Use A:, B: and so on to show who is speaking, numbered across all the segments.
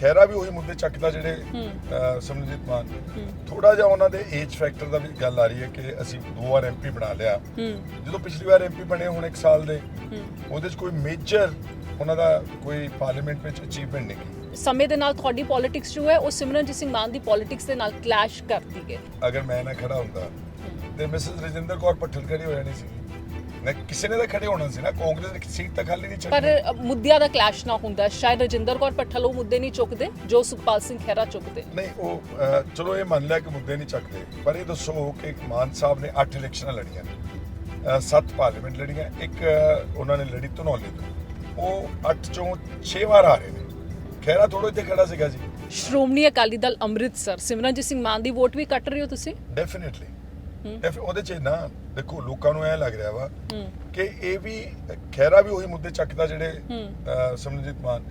A: ਖੈਰਾ ਵੀ ਉਹੀ ਮੁੱਦੇ ਚੱਕਦਾ ਜਿਹੜੇ ਅਹ, ਸਿਮਰਨਜੀਤ ਮਾਨ ਥੋੜਾ ਜਿਹਾ ਉਹਨਾਂ ਦੇ ਏਜ ਫੈਕਟਰ ਦਾ ਵੀ ਗੱਲ ਆ ਰਹੀ ਹੈ ਕਿ ਅਸੀਂ ਦੋ ਵਾਰ ਐਮਪੀ ਬਣਾ ਲਿਆ। ਜਦੋਂ ਪਿਛਲੀ ਵਾਰ ਐਮਪੀ ਬਣੇ ਹੁਣ ਇੱਕ ਸਾਲ ਦੇ ਉਹਦੇ 'ਚ ਕੋਈ ਮੇਜਰ ਉਹਨਾਂ ਦਾ ਕੋਈ ਪਾਰਲੀਮੈਂਟ ਵਿੱਚ ਅਚੀਵਮੈਂਟ ਨਹੀਂ ਕੀਤੀ
B: ਸਮੇਂ ਦੇ ਨਾਲ ਤੁਹਾਡੀ ਪੋਲਿਟਿਕਸ ਜੋ ਹੈ ਉਹ ਸਿਮਰਨਜੀਤ ਸਿੰਘ ਮਾਨ ਦੀ ਪੋਲਿਟਿਕਸ ਦੇ ਨਾਲ ਕਲੈਸ਼ ਕਰਦੀ ਹੈ।
A: ਅਗਰ ਮੈਂ ਨਾ ਖੜਾ ਹੁੰਦਾ ਤੇ ਮਿਸਿਸ ਰਜਿੰਦਰ ਕੌਰ ਪੱਠਲ ਖੜੀ ਹੋ ਜਾਣੀ ਸੀ। ਨਾ ਕਿਸੇ ਨੇ ਤਾਂ ਖੜੇ ਹੋਣਾ ਸੀ ਨਾ ਕਾਂਗਰਸ ਦੀ ਸੀਟ ਤਾਂ ਖਾਲੀ ਨਹੀਂ
B: ਪਰ
A: ਛੱਡਣੀ
B: ਮੁੱਦਿਆਂ ਦਾ ਕਲੈਸ਼ ਨਾ ਹੁੰਦਾ। ਸ਼ਾਇਦ ਰਜਿੰਦਰ ਕੌਰ ਪੱਠਲ ਉਹ ਮੁੱਦੇ ਨਹੀਂ ਚੁੱਕਦੇ ਜੋ ਸੁਖਪਾਲ ਸਿੰਘ ਖਹਿਰਾ ਚੁੱਕਦੇ।
A: ਨਹੀਂ ਉਹ ਅਹ, ਚਲੋ ਇਹ ਮੰਨ ਲਿਆ ਕਿ ਮੁੱਦੇ ਨਹੀਂ ਚੱਕਦੇ ਪਰ ਇਹ ਦੱਸੋ ਕਿ ਮਾਨ ਸਾਹਿਬ ਨੇ 8 ਇਲੈਕਸ਼ਨਾਂ ਲੜੀਆਂ ਨੇ। 7 ਪਾਰਲੀਮੈਂਟ ਲੜੀਆਂ ਇੱਕ ਅਹ, ਉਹਨਾਂ ਨੇ ਲੜੀ ਧਨੌਲੇ ਤੋਂ। ਉਹ 8 ਚੋਂ 6 ਵਾਰ ਆ ਰਹੇ ਨੇ। ਖੈਰਾ ਥੋੜੋ ਇੱਥੇ ਖੜਾ ਸੀਗਾ ਜੀ।
B: ਸ਼੍ਰੋਮਣੀ ਅਕਾਲੀ ਦਲ ਅੰਮ੍ਰਿਤਸਰ। ਸਿਮਰਨਜੀਤ ਸਿੰਘ ਮਾਨ ਦੀ ਵੋਟ ਵੀ ਕੱਟ ਰਹੇ ਹੋ ਤੁਸੀਂ?
A: ਡੈਫੀਨਿਟਲੀ ਉਹਦੇ ਚ ਨਾ ਦੇਖੋ ਲੋਕਾਂ ਨੂੰ ਐ ਲੱਗ ਰਿਹਾ ਵਾ ਕਿ ਇਹ ਵੀ ਖੈਰਾ ਵੀ ਉਹੀ ਮੁੱਦੇ ਚੱਕਦਾ ਜਿਹੜੇ ਅਹ, ਸਿਮਰਨਜੀਤ ਮਾਨ।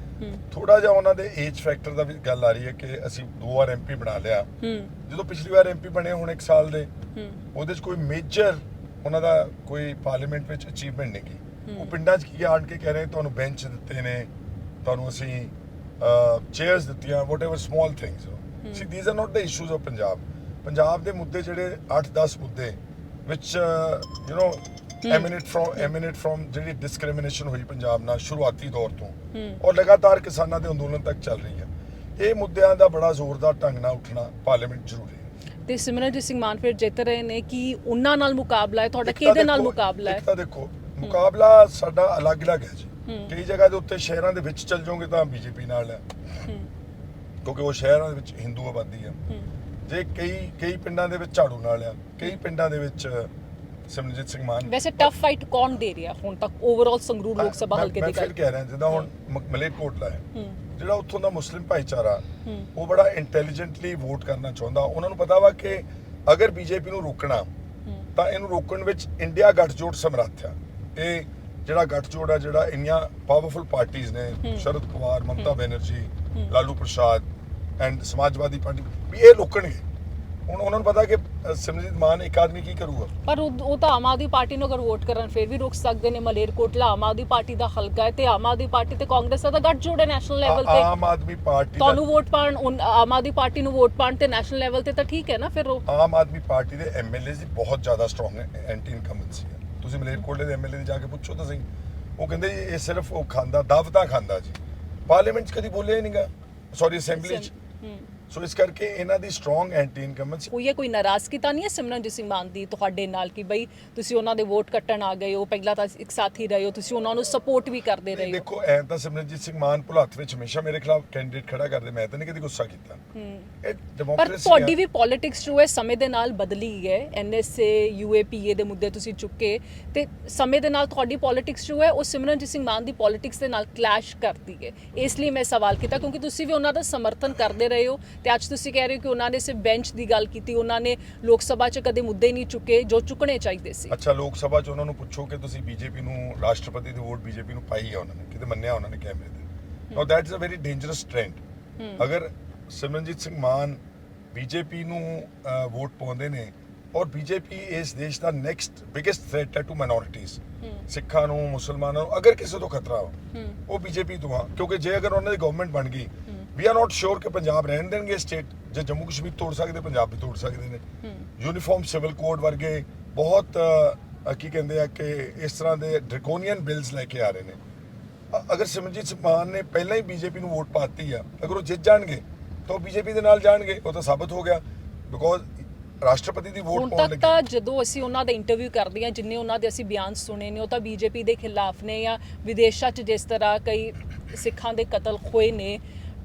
A: ਥੋੜਾ ਜਿਹਾ ਉਹਨਾਂ ਦੇ ਏਜ ਫੈਕਟਰ ਦਾ ਵੀ ਗੱਲ ਆ ਰਹੀ ਹੈ ਕਿ ਅਸੀਂ ਦੋ ਵਾਰ ਐਮਪੀ ਬਣਾ ਲਿਆ। ਜਦੋਂ ਪਿਛਲੀ ਵਾਰ ਐਮਪੀ ਬਣੇ ਹੁਣ ਇੱਕ ਸਾਲ ਦੇ ਉਹਦੇ 'ਚ ਕੋਈ ਮੇਜਰ ਉਹਨਾਂ ਦਾ ਕੋਈ ਪਾਰਲੀਮੈਂਟ ਵਿੱਚ ਅਚੀਵਮੈਂਟ ਨਹੀਂ ਕੀ ਉਹ ਪਿੰਡਾਂ 'ਚ ਕੀ ਆਣ ਕੇ ਕਹਿ ਰਹੇ ਤੁਹਾਨੂੰ ਬੈਂਚ ਦਿੱਤੇ ਨੇ ਤੁਹਾਨੂੰ ਅਸੀਂ ਚੇਅਰਸ ਦਿੱਤੀਆਂ whatever small things see these are not the issues of Punjab Punjab ਦੇ ਮੁੱਦੇ ਜਿਹੜੇ 8-10 ਮੁੱਦੇ ਵਿੱਚ you know emanate from emanate from ਜਿਹੜੀ ਡਿਸਕ੍ਰਿਮੀਨੇਸ਼ਨ ਹੋਈ ਪੰਜਾਬ ਨਾਲ ਸ਼ੁਰੂਆਤੀ ਦੌਰ ਤੋਂ ਔਰ ਲਗਾਤਾਰ ਕਿਸਾਨਾਂ ਦੇ ਅੰਦੋਲਨ ਤੱਕ ਚੱਲ ਰਹੀ ਹੈ। ਇਹ ਮੁੱਦਿਆਂ ਦਾ ਬੜਾ ਜ਼ੋਰਦਾਰ ਢੰਗ ਨਾਲ ਉੱਠਣਾ ਪਾਰਲੀਮੈਂਟ ਜ਼ਰੂਰੀ ਹੈ।
B: ਤੇ ਸਿਮਰਨਜੀਤ ਸਿੰਘ ਮਾਨ ਫਿਰ ਜਿੱਤ ਰਹੇ ਨੇ ਕਿ ਉਹਨਾਂ ਨਾਲ ਮੁਕਾਬਲਾ ਹੈ ਤੁਹਾਡਾ ਕਿਹਦੇ ਨਾਲ ਮੁਕਾਬਲਾ ਹੈ?
A: ਤਾਂ ਦੇਖੋ ਮੁਕਾਬਲਾ ਸਾਡਾ ਅਲੱਗ-ਅਲੱਗ ਹੈ ਜੀ। ਕਈ ਜਗ੍ਹਾ ਦੇ ਉੱਤੇ ਸ਼ਹਿਰਾਂ ਦੇ ਵਿੱਚ ਚੱਲ ਜਾਓਗੇ ਤਾਂ ਬੀਜੇਪੀ ਨਾਲ ਹੈ। ਕਿਉਂਕਿ ਉਹ ਸ਼ਹਿਰਾਂ ਦੇ ਵਿੱਚ ਹਿੰਦੂ ਆਬਾਦੀ ਹੈ। ਜੇ ਕਈ ਕਈ ਪਿੰਡਾਂ ਦੇ ਵਿੱਚ ਝਾੜੂ ਨਾਲ ਆ ਕਈ ਪਿੰਡਾਂ ਦੇ ਵਿੱਚ ਸਿਮਰਜੀਤ ਸਿੰਘ ਮਾਨ।
B: ਵੈਸੇ ਟਫ ਫਾਈਟ ਕੌਣ ਦੇ ਰਿਹਾ ਹੁਣ ਤੱਕ? ਓਵਰਆਲ ਸੰਗਰੂਰ ਲੋਕ ਸਭਾ
A: ਮੈਂ-
B: ਹਲਕੇ
A: ਮੈਂ
B: ਦੀ
A: ਫਿਰ
B: ਗੱਲ।
A: ਕਹਿ ਰਿਹਾ ਜਿੱਦਾਂ ਹੁਣ ਮ- ਮਲੇਰਕੋਟਲਾ ਹੈ। ਜਿਹੜਾ ਉੱਥੋਂ ਦਾ ਮੁਸਲਿਮ ਭਾਈਚਾਰਾ। ਉਹ ਬੜਾ ਇੰਟੈਲੀਜੈਂਟਲੀ ਵੋਟ ਕਰਨਾ ਚਾਹੁੰਦਾ। ਉਹਨਾਂ ਨੂੰ ਪਤਾ ਵਾ ਕਿ ਅਗਰ ਬੀਜੇਪੀ ਨੂੰ ਰੋਕਣਾ ਤਾਂ ਇਹਨੂੰ ਰੋਕਣ ਵਿੱਚ ਇੰਡੀਆ ਗੱਠਜੋੜ ਸਮਰੱਥ ਆ। ਇਹ ਜਿਹੜਾ ਗੱਠਜੋੜ ਆ ਜਿਹੜਾ ਇੰਨੀਆਂ ਪਾਵਰਫੁਲ ਪਾਰਟੀਆਂ ਨੇ ਸ਼ਰਦ ਪਵਾਰ ਮਮਤਾ ਬੈਨਰਜੀ ਲਾਲੂ ਪ੍ਰਸਾਦ ਐਂਡ ਸਮਾਜਵਾਦੀ ਪਾਰਟੀ ਵੀ ਇਹ ਰੋਕਣਗੇ ਹੁਣ ਉਹਨਾਂ ਨੂੰ ਪਤਾ ਕਿ ਸਿਮਰਜੀਤ ਮਾਨ ਇੱਕ ਆਦਮੀ ਕੀ ਕਰੂਗਾ?
B: ਪਰ ਉਹ ਤਾਂ ਆਮ ਆਦਮੀ ਪਾਰਟੀ ਨੂੰ ਅਗਰ ਵੋਟ ਕਰਨ ਫਿਰ ਵੀ ਰੋਕ ਸਕਦੇ ਨੇ ਮਲੇਰਕੋਟਲਾ ਆਮ ਆਦਮੀ ਪਾਰਟੀ ਦਾ ਹਲਕਾ ਹੈ ਤੇ ਆਮ ਆਦਮੀ ਪਾਰਟੀ ਤੇ ਕਾਂਗਰਸ ਦਾ ਗੱਠ ਜੋੜ ਹੈ ਨੈਸ਼ਨਲ ਲੈਵਲ ਤੇ।
A: ਆਮ ਆਦਮੀ ਪਾਰਟੀ
B: ਤੁਹਾਨੂੰ ਵੋਟ ਪਾਣ ਆਮ ਆਦਮੀ ਪਾਰਟੀ ਨੂੰ ਵੋਟ ਪਾਣ ਤੇ ਨੈਸ਼ਨਲ ਲੈਵਲ ਤੇ ਤਾਂ ਠੀਕ ਹੈ ਨਾ ਫਿਰ ਉਹ?
A: ਆਮ ਆਦਮੀ ਪਾਰਟੀ ਦੇ ਐਮਐਲਏ ਦੀ ਬਹੁਤ ਜ਼ਿਆਦਾ ਸਟਰੋਂਗ ਐਂਟੀ ਇਨਕਮਬੈਂਸੀ ਹੈ ਤੁਸੀਂ ਮਲੇਰਕੋਟਲੇ ਦੇ ਐਮਐਲਏ ਦੀ ਜਾ ਕੇ ਪੁੱਛੋ ਤਾਂ ਸਹੀ। ਉਹ ਕਹਿੰਦੇ ਜੀ ਇਹ ਸਿਰਫ ਉਹ ਖਾਂਦਾ ਦਵਤਾ ਖਾਂਦਾ ਜੀ। ਪਾਰਲੀਮੈਂਟ 'ਚ ਕਦੀ ਬੋਲਿਆ ਹੀ ਨਹੀਂਗਾ ਸੌਰੀ ਅਸੈਂਬਲੀ 'ਚ
B: ਹੂੰ।
A: ਸੋ ਇਸ ਕਰਕੇ ਇਹਨਾਂ ਦੀ ਸਟਰੋਂਗ ਐਂਟੀ ਇਨਕਮਬੈਂਸੀ
B: ਕੋਈ ਇਹ ਕੋਈ ਨਾਰਾਜ਼ਗੀ ਤਾਂ ਨਹੀਂ ਹੈ ਸਿਮਰਨਜੀਤ ਸਿੰਘ ਮਾਨ ਦੀ ਤੁਹਾਡੇ ਨਾਲ ਕਿ ਬਈ ਤੁਸੀਂ ਉਹਨਾਂ ਦੇ ਵੋਟ ਕੱਟਣ ਆ ਗਏ ਹੋ ਪਹਿਲਾਂ ਤਾਂ ਇੱਕ ਸਾਥੀ ਰਹੇ ਹੋ ਤੁਸੀਂ ਉਹਨਾਂ ਨੂੰ ਸਪੋਰਟ ਵੀ ਕਰਦੇ ਰਹੇ ਹੋ?
A: ਦੇਖੋ ਐਂ ਤਾਂ ਸਿਮਰਨਜੀਤ ਸਿੰਘ ਮਾਨ ਭੁਲੱਥ ਵਿੱਚ ਹਮੇਸ਼ਾ ਮੇਰੇ ਖਿਲਾਫ ਕੈਂਡੀਡੇਟ ਖੜਾ ਕਰਦੇ ਮੈਂ ਤਾਂ ਨਹੀਂ ਕਦੀ ਗੁੱਸਾ ਕੀਤਾ। ਇਹ
B: ਪਰ
A: ਡੈਮੋਕ੍ਰੇਸੀ
B: ਤੁਹਾਡੀ ਵੀ ਪੋਲਿਟਿਕਸ ਜੋ ਹੈ ਸਮੇਂ ਦੇ ਨਾਲ ਬਦਲੀ ਹੈ ਐਨਐਸਏ ਯੂਏਪੀਏ ਦੇ ਮੁੱਦੇ ਤੁਸੀਂ ਚੁੱਕੇ ਤੇ ਸਮੇਂ ਦੇ ਨਾਲ ਤੁਹਾਡੀ ਪੋਲਿਟਿਕਸ ਜੋ ਹੈ ਉਹ ਸਿਮਰਨਜੀਤ ਸਿੰਘ ਮਾਨ ਦੀ ਪੋਲਿਟਿਕਸ ਦੇ ਨਾਲ ਕਲੈਸ਼ ਕਰਦੀ ਹੈ। ਇਸ ਲਈ ਮੈਂ ਸਵਾਲ ਕੀਤਾ ਕਿਉਂਕਿ ਤੁਸੀਂ ਵੀ ਉਹਨਾਂ ਦਾ ਸਮਰਥਨ ਕਰਦੇ ਰਹੇ ਹੋ ਤੇ ਅੱਜ ਤੁਸੀਂ ਕਹਿ ਰਹੇ ਹੋ ਕਿ ਉਹਨਾਂ ਨੇ ਸਿਰਫ ਬੈਂਚ ਦੀ ਗੱਲ ਕੀਤੀ ਉਹਨਾਂ ਨੇ ਲੋਕ ਸਭਾ 'ਚ ਕਦੇ ਮੁੱਦੇ ਨਹੀਂ ਚੁੱਕੇ ਜੋ ਚੁੱਕਣੇ ਚਾਹੀਦੇ ਸੀ।
A: ਅੱਛਾ ਲੋਕ ਸਭਾ 'ਚ ਉਹਨਾਂ ਨੂੰ ਪੁੱਛੋ ਕਿ ਤੁਸੀਂ ਬੀਜੇਪੀ ਨੂੰ ਰਾਸ਼ਟਰਪਤੀ ਦੀ ਵੋਟ ਬੀਜੇਪੀ ਨੂੰ ਪਾਈ ਹੈ ਉਹਨਾਂ ਨੇ ਕਿਤੇ ਮੰਨਿਆ ਉਹਨਾਂ ਨੇ ਕੈਮਰੇ ਤੇ? Now that is a very dangerous trend ਅਗਰ ਸਿਮਰਨਜੀਤ ਸਿੰਘ ਮਾਨ ਬੀਜੇਪੀ ਨੂੰ ਵੋਟ ਪਾਉਂਦੇ ਨੇ ਔਰ ਬੀਜੇਪੀ ਇਸ ਦੇਸ਼ ਦਾ ਨੈਕਸਟ ਬਿਗੇਸਟ ਥ੍ਰੈਟ ਹੈ ਟੂ ਮਾਈਨੋਰਿਟੀਜ਼ ਸਿੱਖਾਂ ਨੂੰ ਮੁਸਲਮਾਨਾਂ ਨੂੰ ਅਗਰ ਕਿਸੇ ਤੋਂ ਖਤਰਾ ਹੋ ਉਹ ਬੀਜੇਪੀ ਤੋਂ ਆ। ਕਿਉਂਕਿ ਜੇ ਅਗਰ ਉਹਨਾਂ ਦੀ ਗਵਰਨਮੈਂਟ ਬਣ ਗਈ ਵੀ ਆਰ ਨਾਟ ਸ਼ੋਰ ਕਿ ਪੰਜਾਬ ਰਹਿਣ ਦੇਣਗੇ ਸਟੇਟ ਜੇ ਜੰਮੂ ਕਸ਼ਮੀਰ ਤੋੜ ਸਕਦੇ ਪੰਜਾਬ ਵੀ ਤੋੜ ਸਕਦੇ ਨੇ ਯੂਨੀਫਾਰਮ ਸਿਵਲ ਕੋਡ ਵਰਗੇ ਬਹੁਤ ਕੀ ਕਹਿੰਦੇ ਆ ਕਿ ਇਸ ਤਰ੍ਹਾਂ ਦੇ ਡ੍ਰੈਕੋਨੀਅਨ ਬਿਲਸ ਲੈ ਕੇ ਆ ਰਹੇ ਨੇ ਅਗਰ ਸਿਮਰਜੀਤ ਸਿੰਘ ਮਾਨ ਨੇ ਪਹਿਲਾਂ ਹੀ ਬੀਜੇਪੀ ਨੂੰ ਵੋਟ ਪਾਤੀ ਆ ਅਗਰ ਉਹ ਜਿੱਤ ਜਾਣਗੇ ਤਾਂ ਉਹ ਬੀਜੇਪੀ ਦੇ ਨਾਲ ਜਾਣਗੇ ਉਹ ਤਾਂ ਸਾਬਤ ਹੋ ਗਿਆ ਬਿਕੋਜ਼ ਰਾਸ਼ਟਰਪਤੀ ਦੀ ਵੋਟ ਪਾਉਣ ਲੱਗੇ।
B: ਤਾਂ ਜਦੋਂ ਅਸੀਂ ਉਹਨਾਂ ਦਾ ਇੰਟਰਵਿਊ ਕਰਦੇ ਹਾਂ ਜਿੰਨੇ ਉਹਨਾਂ ਦੇ ਅਸੀਂ ਬਿਆਨ ਸੁਣੇ ਨੇ ਉਹ ਤਾਂ ਬੀਜੇਪੀ ਦੇ ਖਿਲਾਫ ਨੇ ਜਾਂ ਵਿਦੇਸ਼ਾਂ 'ਚ ਜਿਸ ਤਰ੍ਹਾਂ ਕਈ ਸਿੱਖਾਂ ਦੇ ਕਤਲ ਹੋਏ ਨੇ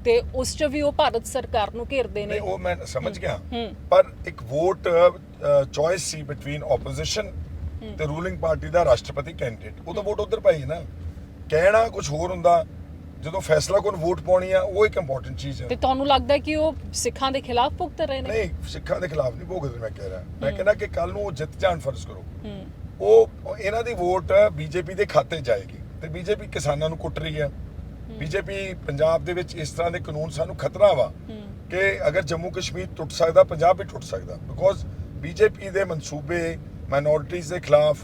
B: ਤੇ ਉਸ 'ਚ ਵੀ ਉਹ ਭਾਰਤ ਸਰਕਾਰ ਨੂੰ ਘੇਰਦੇ ਨੇ।
A: ਨਹੀਂ ਉਹ ਮੈਂ ਸਮਝ ਗਿਆ।
B: ਹੂੰ।
A: ਪਰ ਇੱਕ ਵੋਟ ਚੋਇਸ ਸੀ ਬਿਟਵੀਨ ਆਪੋਜੀਸ਼ਨ ਤੇ ਰੂਲਿੰਗ ਪਾਰਟੀ ਦਾ ਰਾਸ਼ਟਰਪਤੀ ਕੈਂਡੀਡੇਟ ਉਹ ਤਾਂ ਵੋਟ ਉਧਰ ਪਾਈ ਨਾ। ਕਹਿਣਾ ਕੁਝ ਹੋਰ ਹੁੰਦਾ ਜਦੋਂ ਫੈਸਲਾ ਕੋਣ ਵੋਟ ਪਾਉਣੀ ਆ ਉਹ ਇੱਕ ਇੰਪੋਰਟੈਂਟ ਚੀਜ਼ ਹੈ
B: ਤੇ ਤੁਹਾਨੂੰ ਲੱਗਦਾ ਹੈ ਕਿ ਉਹ ਸਿੱਖਾਂ ਦੇ ਖਿਲਾਫ ਭੁਗਤ ਰਹੇ ਨੇ?
A: ਨਹੀਂ ਸਿੱਖਾਂ ਦੇ ਖਿਲਾਫ ਨਹੀਂ ਭੋਗਦੇ ਮੈਂ ਕਹਿ ਰਿਹਾ। ਮੈਂ ਕਹਿੰਦਾ ਕਿ ਕੱਲ ਨੂੰ ਉਹ ਜਿੱਤ ਜਾਣ ਫਰਜ਼ ਕਰੋ।
B: ਹੂੰ।
A: ਉਹ ਇਹਨਾਂ ਦੀ ਵੋਟ ਬੀਜੇਪੀ ਦੇ ਖਾਤੇ 'ਚ ਜਾਏਗੀ। ਤੇ ਬੀਜੇਪੀ ਕਿਸਾਨਾਂ ਨੂੰ ਕੁੱਟ ਰਹੀ ਹੈ ਬੀਜੇਪੀ ਪੰਜਾਬ ਦੇ ਵਿੱਚ ਇਸ ਤਰ੍ਹਾਂ ਦੇ ਕਾਨੂੰਨ ਸਾਨੂੰ ਖਤਰਾ ਵਾ ਕਿ ਅਗਰ ਜੰਮੂ ਕਸ਼ਮੀਰ ਟੁੱਟ ਸਕਦਾ ਪੰਜਾਬ ਵੀ ਟੁੱਟ ਸਕਦਾ। ਬਿਕੋਜ਼ ਬੀਜੇਪੀ ਦੇ ਮਨਸੂਬੇ ਮਾਈਨੋਰਿਟੀਜ਼ ਦੇ ਖਿਲਾਫ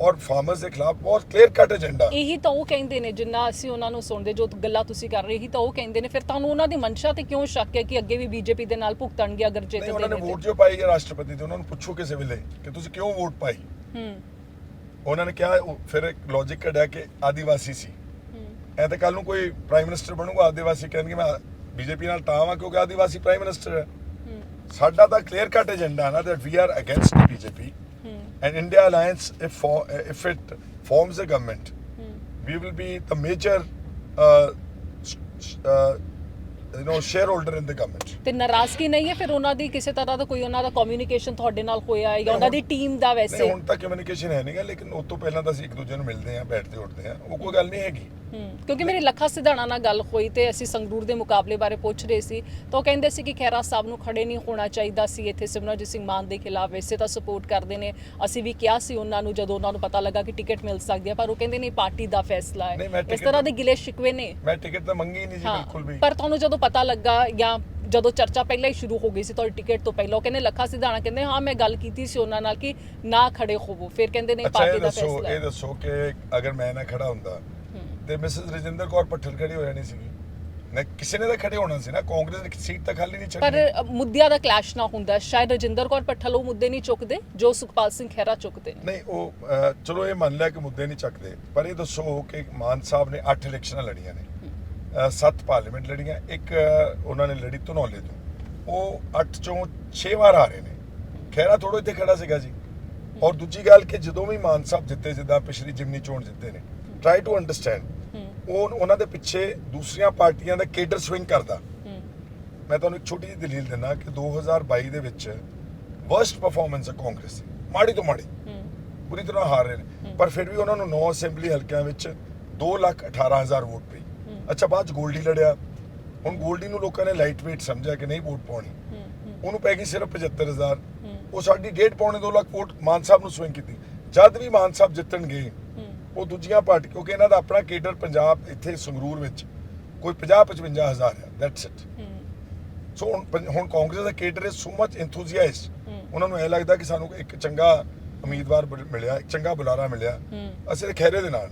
A: ਔਰ ਫਾਰਮਰਸ ਦੇ ਖਿਲਾਫ ਬਹੁਤ ਕਲੀਅਰ ਕੱਟ ਏਜੰਡਾ
B: ਇਹੀ ਤਾਂ ਉਹ ਕਹਿੰਦੇ ਨੇ ਜਿੰਨਾ ਅਸੀਂ ਉਹਨਾਂ ਨੂੰ ਸੁਣਦੇ ਜੋ ਗੱਲਾਂ ਤੁਸੀਂ ਕਰ ਰਹੇ ਇਹੀ ਤਾਂ ਉਹ ਕਹਿੰਦੇ ਨੇ। ਫਿਰ ਤੁਹਾਨੂੰ ਉਹਨਾਂ ਦੀ ਮਨਸ਼ਾ ਤੇ ਕਿਉਂ ਸ਼ੱਕ ਹੈ ਕਿ ਅੱਗੇ ਵੀ ਬੀਜੇਪੀ ਦੇ ਨਾਲ ਭੁਗਤਣਗੇ ਅਗਰ ਜਿੱਤਦੇ
A: ਉਹਨਾਂ ਨੇ
B: ਨੇ
A: ਵੋਟ? ਜੋ ਪਾਈ ਹੈ ਰਾਸ਼ਟਰਪਤੀ ਤੇ ਉਹਨਾਂ ਨੂੰ ਪੁੱਛੋ ਕਿਸੇ ਵੇਲੇ ਕਿ ਤੁਸੀਂ ਕਿਉਂ ਵੋਟ ਪਾਈ।
B: ਹੂੰ।
A: ਉਹਨਾਂ ਨੇ ਕਿਹਾ ਫਿਰ ਇੱਕ ਲੌਜੀਕ ਕੱਢਿਆ ਕਿ ਆਦੀਵਾਸੀ ਸੀ। ਐ ਤਾਂ ਕੱਲ ਨੂੰ ਕੋਈ ਪ੍ਰਾਈਮ ਮਿਨਿਸਟਰ ਬਣੂਗਾ ਆਦੀਵਾਸੀ ਕਹਿਣਗੇ ਮੈਂ ਬੀਜੇਪੀ ਨਾਲ ਤਾਂ ਵਾਂ ਕਿਉਂਕਿ ਆਦੀਵਾਸੀ ਪ੍ਰਾਈਮ ਮਿਨਿਸਟਰ ਹੈ ਸਾਡਾ ਤਾਂ ਕਲੀਅਰ ਕੱਟ ਏਜੰਡਾ ਹੈ ਨਾ against the BJP
B: ਹੂੰ
A: and India alliance if for, if it forms a government
B: ਹੂੰ
A: we will be the major uh, uh, you know shareholder in the government.
B: ਤੇ ਨਾਰਾਜ਼ਗੀ ਨਹੀਂ ਹੈ ਫਿਰ ਉਹਨਾਂ ਦੀ ਕਿਸੇ ਤਰ੍ਹਾਂ ਦਾ ਕੋਈ ਉਹਨਾਂ ਦਾ ਕਮਿਊਨੀਕੇਸ਼ਨ ਤੁਹਾਡੇ ਨਾਲ ਹੋਇਆ ਹੈ ਜਾਂ ਉਹਨਾਂ ਦੀ ਟੀਮ ਦਾ
A: ਨਹੀਂ
B: ਵੈਸੇ?
A: ਹੁਣ ਤੱਕ ਕਮਿਊਨੀਕੇਸ਼ਨ ਹੈ ਨਹੀਂਗਾ ਲੇਕਿਨ ਉਸ ਤੋਂ ਪਹਿਲਾਂ ਤਾਂ ਅਸੀਂ ਇੱਕ ਦੂਜੇ ਨੂੰ ਮਿਲਦੇ ਹਾਂ ਬੈਠਦੇ ਉੱਠਦੇ ਹਾਂ ਉਹ ਕੋਈ ਗੱਲ ਨਹੀਂ ਹੈਗੀ।
B: ਕਿਉਂਕਿ ਮੇਰੀ ਲੱਖਾ ਸਿਧਾਣਾ ਨਾਲ ਗੱਲ ਹੋਈ ਤੇ ਅਸੀਂ ਸੰਗਰੂਰ ਦੇ ਮੁਕਾਬਲੇ ਬਾਰੇ ਪੁੱਛ ਰਹੇ ਸੀ ਤਾਂ ਉਹ ਕਹਿੰਦੇ ਸੀ ਕਿ ਖੈਰਾ ਸਾਹਿਬ ਨੂੰ ਖੜੇ ਨਹੀਂ ਹੋਣਾ ਚਾਹੀਦਾ ਸੀ ਇੱਥੇ ਸਿਮਰਨਜੀਤ ਸਿੰਘ ਮਾਨ ਦੇ ਖਿਲਾਫ ਵੈਸੇ ਤਾਂ ਸਪੋਰਟ ਕਰਦੇ ਨੇ। ਅਸੀਂ ਵੀ ਕਿਹਾ ਸੀ ਉਹਨਾਂ ਨੂੰ ਜਦੋਂ ਉਹਨਾਂ ਨੂੰ ਪਤਾ ਲੱਗਾ ਕਿ ਟਿਕਟ ਮਿਲ ਸਕਦੀ ਹੈ ਪਰ ਉਹ ਕਹਿੰਦੇ ਨਹੀਂ ਪਾਰਟੀ ਦਾ ਫੈਸਲਾ
A: ਨਹੀਂ,
B: ਹੈ
A: ਮੈਂ
B: ਇਸ
A: ticket
B: ਤਰ੍ਹਾਂ ਦੇ
A: ਤਾਂ-
B: ਗਿਲੇ ਸ਼ਿਕਵੇ ਨੇ।
A: ਮੈਂ ਟਿਕਟ ਤਾਂ ਮੰਗੀ ਨਹੀਂ ਜੀ
B: ਹਾਂ
A: ਬਿਲਕੁਲ ਵੀ।
B: ਪਰ ਤੁਹਾਨੂੰ ਜਦੋਂ ਪਤਾ ਲੱਗਾ ਜਾਂ ਜਦੋਂ ਚਰਚਾ ਪਹਿਲਾਂ ਹੀ ਸ਼ੁਰੂ ਹੋ ਗਈ ਸੀ ਤੁਹਾਡੀ ਟਿਕਟ ਤੋਂ ਪਹਿਲਾਂ ਉਹ ਕਹਿੰਦੇ ਲੱਖਾ ਸਿਧਾਣਾ ਕਹਿੰਦੇ ਹਾਂ ਮੈਂ ਗੱਲ ਕੀਤੀ ਸੀ ਉਹਨਾਂ ਨਾਲ ਕਿ ਨਾ ਖੜੇ ਹੋਵੋ। ਫਿਰ ਕਹਿੰਦੇ ਨਹੀਂ ਪਾਰਟੀ ਦਾ ਫੈਸਲਾ
A: ਇਹ ਦੱਸੋ ਕਿ ਅਗਰ ਮੈਂ ਨਾ ਖੜਾ ਹੁੰਦਾ। ਤੇ ਮਿਸਿਸ ਰਜਿੰਦਰ ਕੌਰ ਪੱਠਲ ਖੜੀ ਹੋ ਜਾਣੀ ਸੀਗੀ। ਨਾ ਕਿਸੇ ਨੇ ਤਾਂ ਖੜੇ ਹੋਣਾ ਸੀ ਨਾ ਕਾਂਗਰਸ ਨੇ ਸੀਟ ਤਾਂ ਖਾਲੀ ਨਹੀਂ
B: ਪਰ
A: ਛੱਡਣੀ।
B: ਅ, ਮੁੱਦਿਆਂ ਦਾ ਕਲੈਸ਼ ਨਾ ਹੁੰਦਾ। ਸ਼ਾਇਦ ਰਜਿੰਦਰ ਕੌਰ ਪੱਠਲ ਉਹ ਮੁੱਦੇ ਨਹੀਂ ਚੁੱਕਦੇ ਜੋ ਸੁਖਪਾਲ ਸਿੰਘ ਖਹਿਰਾ ਚੁੱਕਦੇ ਨੇ।
A: ਨਹੀਂ ਉਹ ਚਲੋ ਇਹ ਮੰਨ ਲਿਆ ਕਿ ਮੁੱਦੇ ਨਹੀਂ ਚੱਕਦੇ ਪਰ ਇਹ ਦੱਸੋ ਕਿ ਮਾਨ ਸਾਹਿਬ ਨੇ 8 ਇਲੈਕਸ਼ਨਾਂ ਲੜੀਆਂ ਨੇ। 7 ਪਾਰਲੀਮੈਂਟ ਲੜੀਆਂ ਇੱਕ ਉਹਨਾਂ ਨੇ ਲੜੀ ਧਨੌਲੇ ਤੋਂ। ਉਹ 8 ਚੋਂ 6 ਵਾਰ ਹਾਰੇ ਨੇ। ਖੈਰਾ ਥੋੜੋ ਇੱਥੇ ਖੜਾ ਸੀਗਾ ਜੀ। ਔਰ ਦੂਜੀ ਗੱਲ ਕਿ ਜਦੋਂ ਵੀ ਮਾਨ ਸਾਹਿਬ ਜਿੱਤੇ ਜਿੱਦਾਂ ਪਿਛਲੀ ਜਿਮਨੀ ਚੋਣ ਜਿੱਤੇ ਨੇ ਟਰਾਈ ਟੂ ਅੰਡਰਸਟੈਂਡ ਉਹ ਉਹਨਾਂ ਦੇ ਪਿੱਛੇ ਦੂਸਰੀਆਂ ਪਾਰਟੀਆਂ ਦਾ ਕੇਡਰ ਸਵਿੰਗ ਕਰਦਾ। ਮੈਂ ਤੁਹਾਨੂੰ ਇੱਕ ਛੋਟੀ ਜਿਹੀ ਦਲੀਲ ਦਿੰਦਾ ਕਿ 2022 ਦੇ ਵਿੱਚ ਵਰਸਟ ਪਰਫਾਰਮੈਂਸ ਹੈ ਕਾਂਗਰਸ ਦੀ। ਮਾੜੀ ਤੋਂ ਮਾੜੀ। ਪੂਰੀ ਤਰ੍ਹਾਂ ਹਾਰ ਰਹੇ ਨੇ। ਪਰ ਫਿਰ ਵੀ ਉਹਨਾਂ ਨੂੰ 9 ਅਸੈਂਬਲੀ ਹਲਕਿਆਂ ਵਿੱਚ 2 ਲੱਖ 18 ਹਜ਼ਾਰ ਵੋਟ ਪਈ। ਅੱਛਾ ਬਾਅਦ 'ਚ ਗੋਲਡੀ ਲੜਿਆ। ਹੁਣ ਗੋਲਡੀ ਨੂੰ ਲੋਕਾਂ ਨੇ ਲਾਈਟ weight ਸਮਝਿਆ ਕਿ ਨਹੀਂ ਵੋਟ ਪਾਉਣੀ। ਉਹਨੂੰ ਪੈ ਗਈ ਸਿਰਫ 75000
B: ਹੂੰ।
A: ਉਹ ਸਾਡੀ ਡੇਢ ਪੌਣੇ 2 ਲੱਖ ਵੋਟ ਮਾਨ ਸਾਹਿਬ ਨੂੰ ਸਵਿੰਗ ਕੀਤੀ। ਜਦ ਵੀ ਮਾਨ ਸਾਹਿਬ ਜਿੱਤਣਗੇ ਉਹ ਦੂਜੀਆਂ ਪਾਰਟੀ ਕਿਉਂਕਿ ਇਹਨਾਂ ਦਾ ਆਪਣਾ ਕੇਡਰ ਪੰਜਾਬ ਇੱਥੇ ਸੰਗਰੂਰ ਵਿੱਚ ਕੋਈ 50 55 ਹਜ਼ਾਰ ਹੈ। ਦੈਟਸ ਇਟ ਸੋ ਹੁਣ ਕਾਂਗਰਸ ਦਾ cadre is so much enthusiast. ਉਹਨਾਂ ਨੂੰ ਇਹ ਲੱਗਦਾ ਕਿ ਸਾਨੂੰ ਇੱਕ ਚੰਗਾ ਉਮੀਦਵਾਰ ਮਿਲਿਆ ਇੱਕ ਚੰਗਾ ਬੁਲਾਰਾ ਮਿਲਿਆ। ਅਸੀਂ ਖੈਰੇ ਦੇ ਨਾਲ